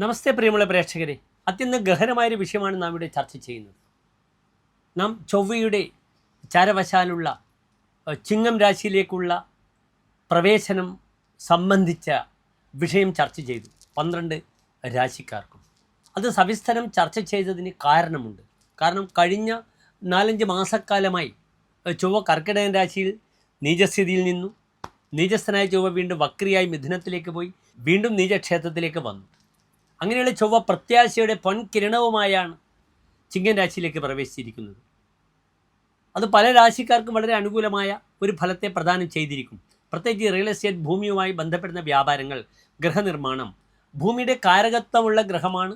നമസ്തേ പ്രിയമുള്ള പ്രേക്ഷകരെ. അത്യന്തം ഗഹനമായൊരു വിഷയമാണ് നാം ഇവിടെ ചർച്ച ചെയ്യുന്നത്. നാം ചൊവ്വയുടെ ചാരവശാലുള്ള ചിങ്ങം രാശിയിലേക്കുള്ള പ്രവേശനം സംബന്ധിച്ച വിഷയം ചർച്ച ചെയ്തു. പന്ത്രണ്ട് രാശിക്കാർക്കും. അത് സവിസ്തരം ചർച്ച ചെയ്തതിന് കാരണമുണ്ട്. കാരണം കഴിഞ്ഞ നാലഞ്ച് മാസക്കാലമായി ചൊവ്വ കർക്കിടകൻ രാശിയിൽ നീചസ്ഥിതിയിൽ നിന്നു. നീചസ്ഥനായ ചൊവ്വ വീണ്ടും വക്രിയായി മിഥുനത്തിലേക്ക് പോയി. വീണ്ടും നീചക്ഷേത്രത്തിലേക്ക് വന്നു. അങ്ങനെയുള്ള ചൊവ്വ പ്രത്യാശയുടെ പൊൻകിരണവുമായാണ് ചിങ്ങൻ രാശിയിലേക്ക് പ്രവേശിച്ചിരിക്കുന്നത്. അത് പല രാശിക്കാർക്കും വളരെ അനുകൂലമായ ഒരു ഫലത്തെ പ്രദാനം ചെയ്തിരിക്കും. പ്രത്യേകിച്ച് റിയൽ എസ്റ്റേറ്റ് ഭൂമിയുമായി ബന്ധപ്പെടുന്ന വ്യാപാരങ്ങൾ ഗൃഹനിർമ്മാണം ഭൂമിയുടെ കാരകത്വമുള്ള ഗ്രഹമാണ്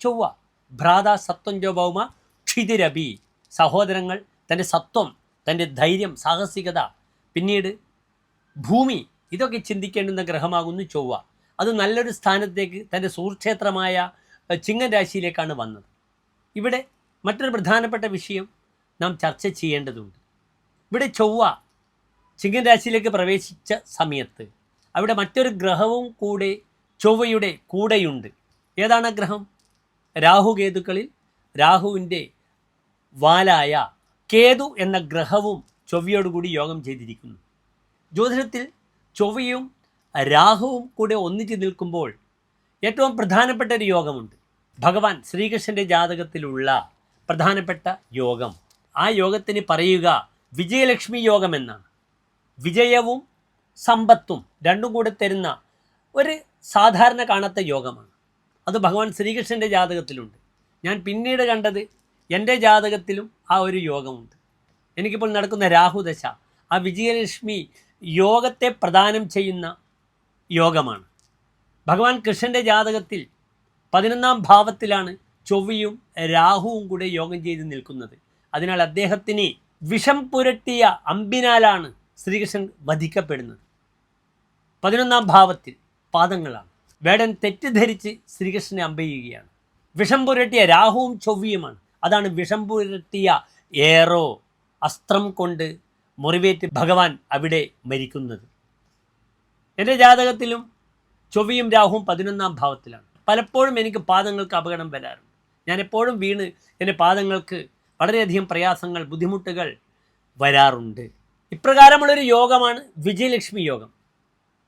ചൊവ്വ. ഭ്രാത സത്വം ഭൗമ ക്ഷിതിരബി സഹോദരങ്ങൾ തന്റെ സത്വം തന്റെ ധൈര്യം സാഹസികത. പിന്നീട് ഭൂമി ഇതൊക്കെ ചിന്തിക്കേണ്ടുന്ന ഗ്രഹമാകുന്നു ചൊവ്വ. അത് നല്ലൊരു സ്ഥാനത്തേക്ക് തന്റെ സുഹൃക്ഷേത്രമായ ചിങ്ങൻ രാശിയിലേക്കാണ് വന്നത്. ഇവിടെ മറ്റൊരു പ്രധാനപ്പെട്ട വിഷയം നാം ചർച്ച ചെയ്യേണ്ടതുണ്ട്. ഇവിടെ ചൊവ്വ ചിങ്ങൻ രാശിയിലേക്ക് പ്രവേശിച്ച സമയത്ത് അവിടെ മറ്റൊരു ഗ്രഹവും കൂടെ ചൊവ്വയുടെ കൂടെയുണ്ട്. ഏതാണ് ഗ്രഹം? രാഹുകേതുക്കളിൽ രാഹുവിന്റെ വാലായ കേതു എന്ന ഗ്രഹവും ചൊവ്വയോടുകൂടി യോഗം ചെയ്തിരിക്കുന്നു. ജ്യോതിഷത്തിൽ ചൊവ്വയും രാഹുവും കൂടെ ഒന്നിച്ച് നിൽക്കുമ്പോൾ ഏറ്റവും പ്രധാനപ്പെട്ട ഒരു യോഗമുണ്ട്. ഭഗവാൻ ശ്രീകൃഷ്ണന്റെ ജാതകത്തിലുള്ള പ്രധാനപ്പെട്ട യോഗം. ആ യോഗത്തിന് പറയുക വിജയലക്ഷ്മി യോഗം എന്നാണ്. വിജയവും സമ്പത്തും രണ്ടും കൂടെ തരുന്ന ഒരു സാധാരണ കാണാത്ത യോഗമാണ്. അത് ഭഗവാൻ ശ്രീകൃഷ്ണന്റെ ജാതകത്തിലുണ്ട്. ഞാൻ പിന്നീട് കണ്ടത് എന്റെ ജാതകത്തിലും ആ ഒരു യോഗമുണ്ട്. എനിക്കിപ്പോൾ നടക്കുന്ന രാഹുദശ ആ വിജയലക്ഷ്മി യോഗത്തെ പ്രദാനം ചെയ്യുന്ന യോഗമാണ്. ഭഗവാൻ കൃഷ്ണന്റെ ജാതകത്തിൽ പതിനൊന്നാം ഭാവത്തിലാണ് ചൊവ്വയും രാഹുവും കൂടെ യോഗം ചെയ്ത് നിൽക്കുന്നത്. അതിനാൽ അദ്ദേഹത്തിന് വിഷം പുരട്ടിയ അമ്പിനാലാണ് ശ്രീകൃഷ്ണൻ വധിക്കപ്പെടുന്നത്. പതിനൊന്നാം ഭാവത്തിൽ പാദങ്ങളാണ്. വേടൻ തെറ്റിദ്ധരിച്ച് ശ്രീകൃഷ്ണനെ അമ്പയുകയാണ് വിഷം പുരട്ടിയ രാഹുവും ചൊവ്വയുമാണ്. അതാണ് വിഷം പുരട്ടിയ ഏറോ അസ്ത്രം കൊണ്ട് മുറിവേറ്റ് ഭഗവാൻ അവിടെ മരിക്കുന്നത്. എന്റെ ജാതകത്തിലും ചൊവ്വയും രാഹുവും പതിനൊന്നാം ഭാവത്തിലാണ്. പലപ്പോഴും എനിക്ക് പാദങ്ങൾക്ക് അപകടം വരാറുണ്ട്. ഞാൻ എപ്പോഴും വീണ് എന്റെ പാദങ്ങൾക്ക് വളരെയധികം പ്രയാസങ്ങൾ ബുദ്ധിമുട്ടുകൾ വരാറുണ്ട്. ഇപ്രകാരമുള്ളൊരു യോഗമാണ് വിജയലക്ഷ്മി യോഗം.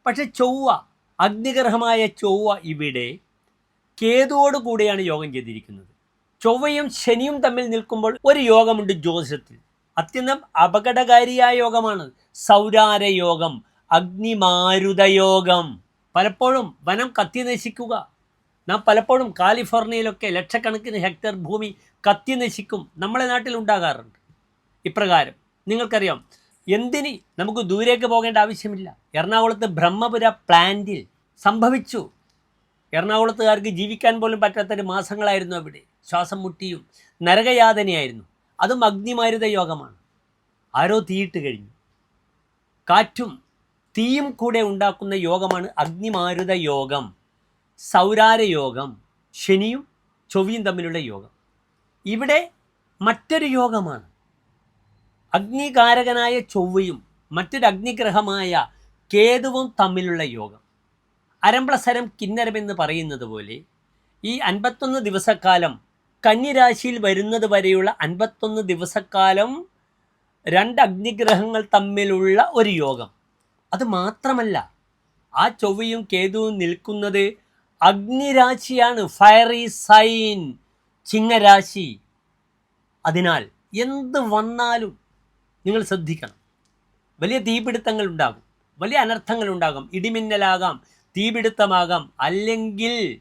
പക്ഷെ ചൊവ്വ അഗ്നിഗ്രഹമായ ചൊവ്വ ഇവിടെ കേതുവോട് കൂടിയാണ് യോഗം ചെയ്തിരിക്കുന്നത്. ചൊവ്വയും ശനിയും തമ്മിൽ നിൽക്കുമ്പോൾ ഒരു യോഗമുണ്ട് ജ്യോതിഷത്തിൽ. അത്യന്തം അപകടകാരിയായ യോഗമാണ് സൗരാര യോഗം. അഗ്നിമാരുതയോഗം. പലപ്പോഴും വനം കത്തി നശിക്കുക നാം പലപ്പോഴും കാലിഫോർണിയയിലൊക്കെ ലക്ഷക്കണക്കിന് ഹെക്ടർ ഭൂമി കത്തി നശിക്കും നമ്മളെ നാട്ടിൽ ഉണ്ടാകാറുണ്ട്. ഇപ്രകാരം നിങ്ങൾക്കറിയാം എന്തിന് നമുക്ക് ദൂരേക്ക് പോകേണ്ട ആവശ്യമില്ല. എറണാകുളത്ത് ബ്രഹ്മപുര പ്ലാന്റിൽ സംഭവിച്ചു. എറണാകുളത്തുകാർക്ക് ജീവിക്കാൻ പോലും പറ്റാത്തൊരു മാസങ്ങളായിരുന്നു അവിടെ. ശ്വാസം മുട്ടിയും നരകയാതനയായിരുന്നു. അതും അഗ്നിമാരുത യോഗമാണ് ആരോ തീയിട്ട് കഴിഞ്ഞു. കാറ്റും തീയും കൂടെ ഉണ്ടാക്കുന്ന യോഗമാണ് അഗ്നിമാരുത യോഗം സൗരാര യോഗം ശനിയും ചൊവ്വയും തമ്മിലുള്ള യോഗം. ഇവിടെ മറ്റൊരു യോഗമാണ്. അഗ്നികാരകനായ ചൊവ്വയും മറ്റൊരു അഗ്നിഗ്രഹമായ കേതുവും തമ്മിലുള്ള യോഗം. അരംപ്ലസരം കിന്നരമെന്ന് പറയുന്നത് പോലെ ഈ അൻപത്തൊന്ന് ദിവസക്കാലം കന്നിരാശിയിൽ വരുന്നത് വരെയുള്ള അൻപത്തൊന്ന് ദിവസക്കാലം രണ്ട് അഗ്നിഗ്രഹങ്ങൾ തമ്മിലുള്ള ഒരു യോഗം. അത് മാത്രമല്ല ആ ചൊവ്വയും കേതുവും നിൽക്കുന്നത് അഗ്നിരാശിയാണ് ഫയറി സൈൻ ചിങ്ങരാശി. അതിനാൽ എന്ത് വന്നാലും നിങ്ങൾ ശ്രദ്ധിക്കണം. വലിയ തീപിടുത്തങ്ങൾ ഉണ്ടാകും വലിയ അനർത്ഥങ്ങൾ ഉണ്ടാകും ഇടിമിന്നലാകാം തീപിടുത്തമാകാം. അല്ലെങ്കിൽ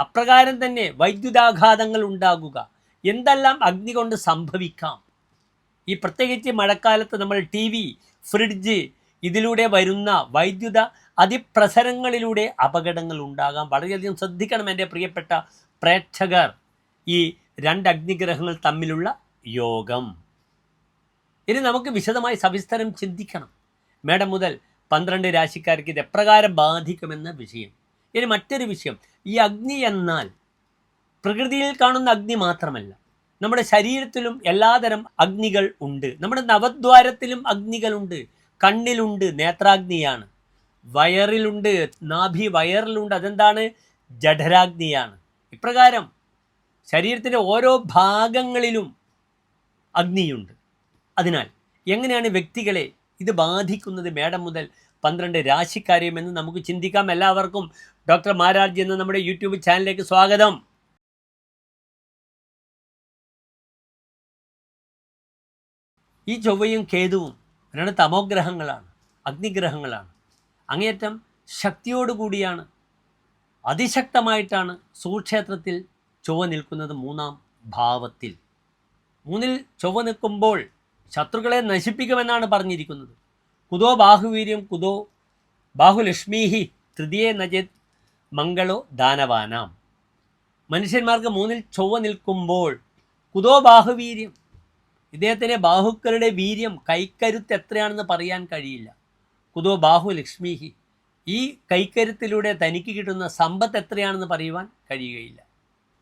അപ്രകാരം തന്നെ വൈദ്യുതാഘാതങ്ങൾ ഉണ്ടാകുക. എന്തെല്ലാം അഗ്നി കൊണ്ട് സംഭവിക്കാം? ഈ പ്രത്യേകിച്ച് മഴക്കാലത്ത് നമ്മൾ ടി വി ഫ്രിഡ്ജ് ഇതിലൂടെ വരുന്ന വൈദ്യുത അതിപ്രസരങ്ങളിലൂടെ അപകടങ്ങൾ ഉണ്ടാകാം. വളരെയധികം ശ്രദ്ധിക്കണം എന്റെ പ്രിയപ്പെട്ട പ്രേക്ഷകർ. ഈ രണ്ട് അഗ്നിഗ്രഹങ്ങൾ തമ്മിലുള്ള യോഗം. ഇനി നമുക്ക് വിശദമായി സവിസ്തരം ചിന്തിക്കണം. മേഡം മുതൽ പന്ത്രണ്ട് രാശിക്കാർക്ക് ഇത് എപ്രകാരം ബാധിക്കുമെന്ന വിഷയം. ഇനി മറ്റൊരു വിഷയം. ഈ അഗ്നി എന്നാൽ പ്രകൃതിയിൽ കാണുന്ന അഗ്നി മാത്രമല്ല. നമ്മുടെ ശരീരത്തിലും എല്ലാതരം അഗ്നികൾ ഉണ്ട്. നമ്മുടെ നവദ്വാരത്തിലും അഗ്നികളുണ്ട് കണ്ണിലുണ്ട് നേത്രാഗ്നിയാണ്. വയറിലുണ്ട് നാഭി വയറിലുണ്ട് അതെന്താണ്? ജഠരാഗ്നിയാണ്. ഇപ്രകാരം ശരീരത്തിന്റെ ഓരോ ഭാഗങ്ങളിലും അഗ്നിയുണ്ട്. അതിനാൽ എങ്ങനെയാണ് വ്യക്തികളെ ഇത് ബാധിക്കുന്നത്? മേഡം മുതൽ പന്ത്രണ്ട് രാശിക്കാരെയും എന്ന് നമുക്ക് ചിന്തിക്കാം. എല്ലാവർക്കും ഡോക്ടർ മാരാർജി എന്ന നമ്മുടെ യൂട്യൂബ് ചാനലിലേക്ക് സ്വാഗതം. ഈ ചൊവ്വയും കേതുവും രണ്ട് തമോഗ്രഹങ്ങളാണ് അഗ്നിഗ്രഹങ്ങളാണ്. അങ്ങേയറ്റം ശക്തിയോടുകൂടിയാണ് അതിശക്തമായിട്ടാണ് സുക്ഷേത്രത്തിൽ ചൊവ്വ നിൽക്കുന്നത് മൂന്നാം ഭാവത്തിൽ. മൂന്നിൽ ചൊവ്വ നിൽക്കുമ്പോൾ ശത്രുക്കളെ നശിപ്പിക്കുമെന്നാണ് പറഞ്ഞിരിക്കുന്നത്. കുതോ ബാഹുവീര്യം കുതോ ബാഹുലക്ഷ്മീഹി തൃതീയ നജത് മംഗളോ ദാനവാനാം. മനുഷ്യന്മാർക്ക് മൂന്നിൽ ചൊവ്വ നിൽക്കുമ്പോൾ കുതോ ബാഹുവീര്യം ഇദ്ദേഹത്തിന്റെ ബാഹുക്കളുടെ വീര്യം കൈക്കരുത്ത് എത്രയാണെന്ന് പറയാൻ കഴിയില്ല. കുതോ ബാഹു ലക്ഷ്മിഹി. ഈ കൈക്കരുത്തിലൂടെ തനിക്ക് കിട്ടുന്ന സമ്പത്ത് എത്രയാണെന്ന് പറയുവാൻ കഴിയുകയില്ല.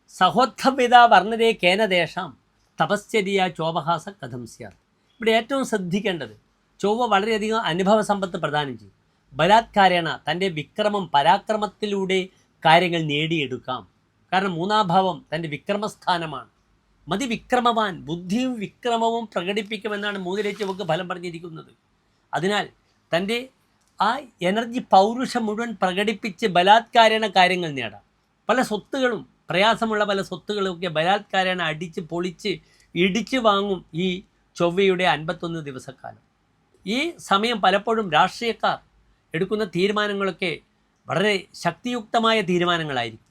സഹോദ്ധപിത വർണരേ കേനദേശാം തപശ്ചര്യ ചോപഹാസ കഥം ഇവിടെ ഏറ്റവും ശ്രദ്ധിക്കേണ്ടത് ചൊവ്വ വളരെയധികം അനുഭവ സമ്പത്ത് പ്രദാനം ചെയ്യും. ബലാത്കാരേണ തന്റെ വിക്രമം പരാക്രമത്തിലൂടെ കാര്യങ്ങൾ നേടിയെടുക്കാം. കാരണം മൂന്നാം ഭാവം തന്റെ വിക്രമസ്ഥാനമാണ്. മതി വിക്രമവാൻ ബുദ്ധിയും വിക്രമവും പ്രകടിപ്പിക്കുമെന്നാണ് മൂന്നിലെ ചുവക്ക് ഫലം പറഞ്ഞിരിക്കുന്നത്. അതിനാൽ തന്റെ ആ എനർജി പൗരുഷം മുഴുവൻ പ്രകടിപ്പിച്ച് ബലാത്കാരേണ കാര്യങ്ങൾ നേടാം. പല സ്വത്തുകളും പ്രയാസമുള്ള പല സ്വത്തുകളൊക്കെ ബലാത്കാരേണ അടിച്ച് പൊളിച്ച് ഇടിച്ചു വാങ്ങും ഈ ചൊവ്വയുടെ അൻപത്തൊന്ന് ദിവസക്കാലം. ഈ സമയം പലപ്പോഴും രാഷ്ട്രീയക്കാർ എടുക്കുന്ന തീരുമാനങ്ങളൊക്കെ വളരെ ശക്തിയുക്തമായ തീരുമാനങ്ങളായിരിക്കും.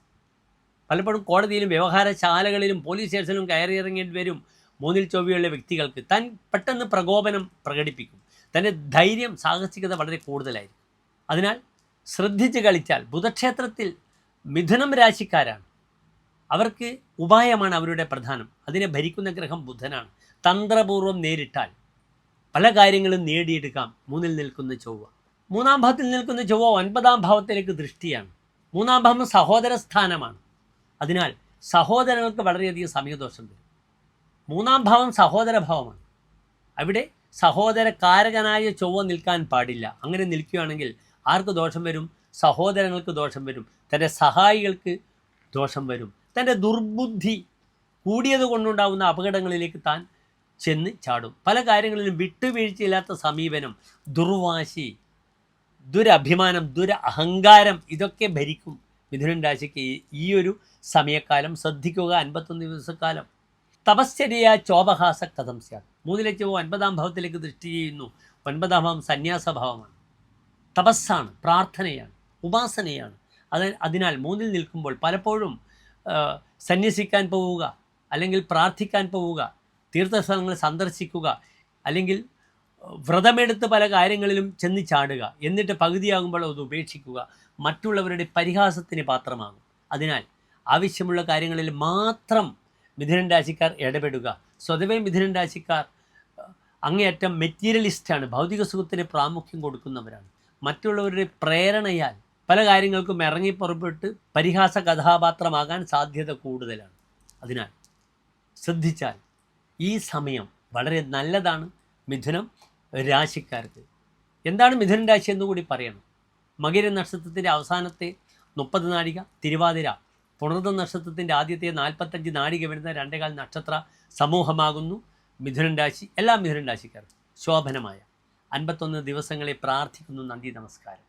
പലപ്പോഴും കോടതിയിലും വ്യവഹാരശാലകളിലും പോലീസ് സ്റ്റേഷനിലും കയറിയിറങ്ങേണ്ടി വരും മൂന്നിൽ ചൊവ്വയുള്ള വ്യക്തികൾക്ക്. താൻ പെട്ടെന്ന് പ്രകോപനം പ്രകടിപ്പിക്കും. തന്റെ ധൈര്യം സാഹസികത വളരെ കൂടുതലായിരിക്കും. അതിനാൽ ശ്രദ്ധിച്ച് കളിച്ചാൽ ബുധക്ഷേത്രത്തിൽ മിഥുനം രാശിക്കാരാണ്. അവർക്ക് ഉപായമാണ് അവരുടെ പ്രധാനം. അതിനെ ഭരിക്കുന്ന ഗ്രഹം ബുധനാണ്. തന്ത്രപൂർവം നേരിട്ടാൽ പല കാര്യങ്ങളും നേടിയെടുക്കാം. മൂന്നിൽ നിൽക്കുന്ന ചൊവ്വ. മൂന്നാം ഭാവത്തിൽ നിൽക്കുന്ന ചൊവ്വ ഒൻപതാം ഭാവത്തിലേക്ക് ദൃഷ്ടിയാണ്. മൂന്നാം ഭാവം സഹോദര സ്ഥാനമാണ് അതിനാൽ സഹോദരങ്ങൾക്ക് വളരെയധികം സമയദോഷം വരും. മൂന്നാം ഭാവം സഹോദരഭാവമാണ് അവിടെ സഹോദരകാരകനായ ചൊവ്വ നിൽക്കാൻ പാടില്ല. അങ്ങനെ നിൽക്കുകയാണെങ്കിൽ ആർക്ക് ദോഷം വരും? സഹോദരങ്ങൾക്ക് ദോഷം വരും. തന്റെ സഹായികൾക്ക് ദോഷം വരും. തന്റെ ദുർബുദ്ധി കൂടിയത് കൊണ്ടുണ്ടാകുന്ന അപകടങ്ങളിലേക്ക് താൻ ചെന്ന് ചാടും. പല കാര്യങ്ങളിലും വിട്ടുവീഴ്ചയില്ലാത്ത സമീപനം ദുർവാശി ദുരഭിമാനം ദുരഹങ്കാരം ഇതൊക്കെ ഭരിക്കും. മിഥുനൻ രാശിക്ക് ഈ- ഒരു സമയക്കാലം ശ്രദ്ധിക്കുക അൻപത്തൊന്ന് ദിവസക്കാലം. തപശ്ചര്യ ചോപഹാസ കഥം സ്യാത് മൂന്നിലെ ചോ ഒൻപതാം ഭാവത്തിലേക്ക് ദൃഷ്ടി ചെയ്യുന്നു. ഒൻപതാം ഭാവം സന്യാസഭാവമാണ്. തപസ്സാണ് പ്രാർത്ഥനയാണ് ഉപാസനയാണ്. അത് അതിനാൽ മൂന്നിൽ നിൽക്കുമ്പോൾ പലപ്പോഴും സന്യസിക്കാൻ പോവുക അല്ലെങ്കിൽ പ്രാർത്ഥിക്കാൻ പോവുക തീർത്ഥസ്ഥലങ്ങൾ സന്ദർശിക്കുക അല്ലെങ്കിൽ വ്രതമെടുത്ത് പല കാര്യങ്ങളിലും ചെന്ന് ചാടുക. എന്നിട്ട് പകുതിയാകുമ്പോൾ അത് ഉപേക്ഷിക്കുക. മറ്റുള്ളവരുടെ പരിഹാസത്തിന് പാത്രമാകും. അതിനാൽ ആവശ്യമുള്ള കാര്യങ്ങളിൽ മാത്രം മിഥുനൻ രാശിക്കാർ ഇടപെടുക. സ്വതവേ മിഥുനൻ രാശിക്കാർ അങ്ങേയറ്റം മെറ്റീരിയലിസ്റ്റാണ് ഭൗതിക സുഖത്തിന് പ്രാമുഖ്യം കൊടുക്കുന്നവരാണ്. മറ്റുള്ളവരുടെ പ്രേരണയാൽ പല കാര്യങ്ങൾക്കും ഇറങ്ങി പുറപ്പെട്ട് പരിഹാസ കഥാപാത്രമാകാൻ സാധ്യത കൂടുതലാണ്. അതിനാൽ ശ്രദ്ധിച്ചാൽ ഈ സമയം വളരെ നല്ലതാണ്. മിഥുനം രാശിക്കാർക്ക്. എന്താണ് മിഥുൻ രാശി എന്നുകൂടി പറയണം. മകര നക്ഷത്രത്തിന്റെ അവസാനത്തെ മുപ്പത് നാഴിക തിരുവാതിര പുണർന്ന നക്ഷത്രത്തിന്റെ ആദ്യത്തെ നാൽപ്പത്തഞ്ച് നാഴിക വരുന്ന രണ്ടേകാൽ നക്ഷത്ര സമൂഹമാകുന്നു. മിഥുനൻ രാശി എല്ലാ മിഥുനൻ രാശിക്കാർക്കും ശോഭനമായ അൻപത്തൊന്ന് ദിവസങ്ങളെ പ്രാർത്ഥിക്കുന്നു. നന്ദി നമസ്കാരം.